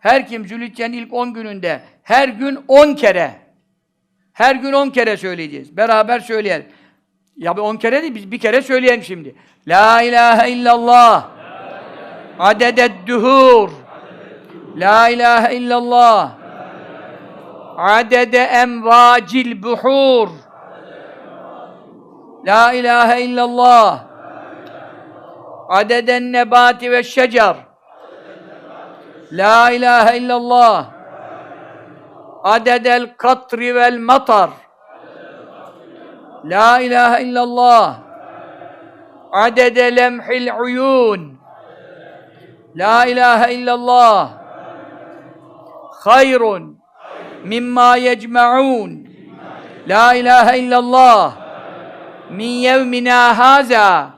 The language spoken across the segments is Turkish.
Her kim Zülhicce'nin ilk 10 gününde her gün 10 kere her gün 10 kere söyleyeceğiz. Beraber söyleyelim. Ya bir 10 kere değil biz bir kere söyleyelim şimdi. La ilahe illallah. Adedet duhur. La ilahe illallah. Adede emvacil buhur. La ilahe illallah. Adeden nebati ve şecer. La ilahe illallah. Adedel katri vel matar. La ilahe illallah. Adede lemhil uyun. La ilahe illallah. Hayrun mimma yecma'un. La ilahe illallah. Min yevmina haza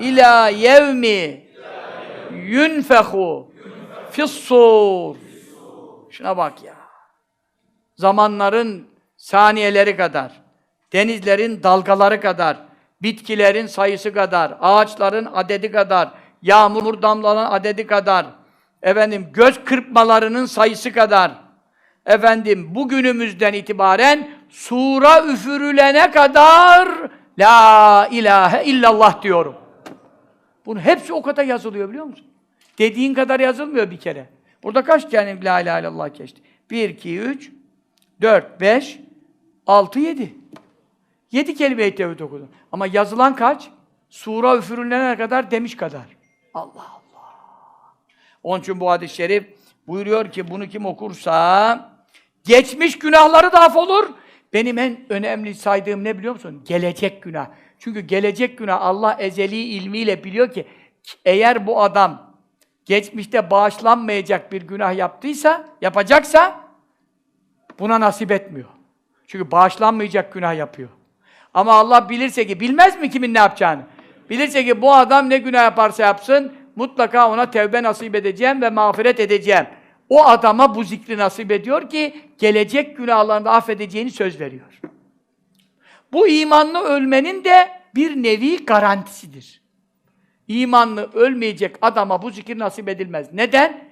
ila yevmi yunfehu fissur. Şuna bak ya. Zamanların saniyeleri kadar, denizlerin dalgaları kadar, bitkilerin sayısı kadar, ağaçların adedi kadar, yağmur damlanan adedi kadar, efendim göz kırpmalarının sayısı kadar, efendim bugünümüzden itibaren sura üfürülene kadar la ilahe illallah diyorum. Bunun hepsi o kadar yazılıyor biliyor musun? Dediğin kadar yazılmıyor bir kere. Burada kaç tane la ilahe illallah geçti? 1, 2, 3, 4, 5, 6, 7. 7 kelime-i tevhid okudun. Ama yazılan kaç? Sura üfürülene kadar demiş kadar. Allah Allah. Onun için bu hadis-i şerif buyuruyor ki bunu kim okursa geçmiş günahları da affolur. Benim en önemli saydığım ne biliyor musun? Gelecek günah. Çünkü gelecek günah Allah ezeli ilmiyle biliyor ki eğer bu adam geçmişte bağışlanmayacak bir günah yaptıysa, yapacaksa buna nasip etmiyor. Çünkü bağışlanmayacak günah yapıyor. Ama Allah bilirse ki, bilmez mi kimin ne yapacağını? Bilirse ki bu adam ne günah yaparsa yapsın, mutlaka ona tevbe nasip edeceğim ve mağfiret edeceğim. O adama bu zikri nasip ediyor ki, gelecek günahlarını da affedeceğini söz veriyor. Bu imanlı ölmenin de bir nevi garantisidir. İmanlı ölmeyecek adama bu zikir nasip edilmez. Neden?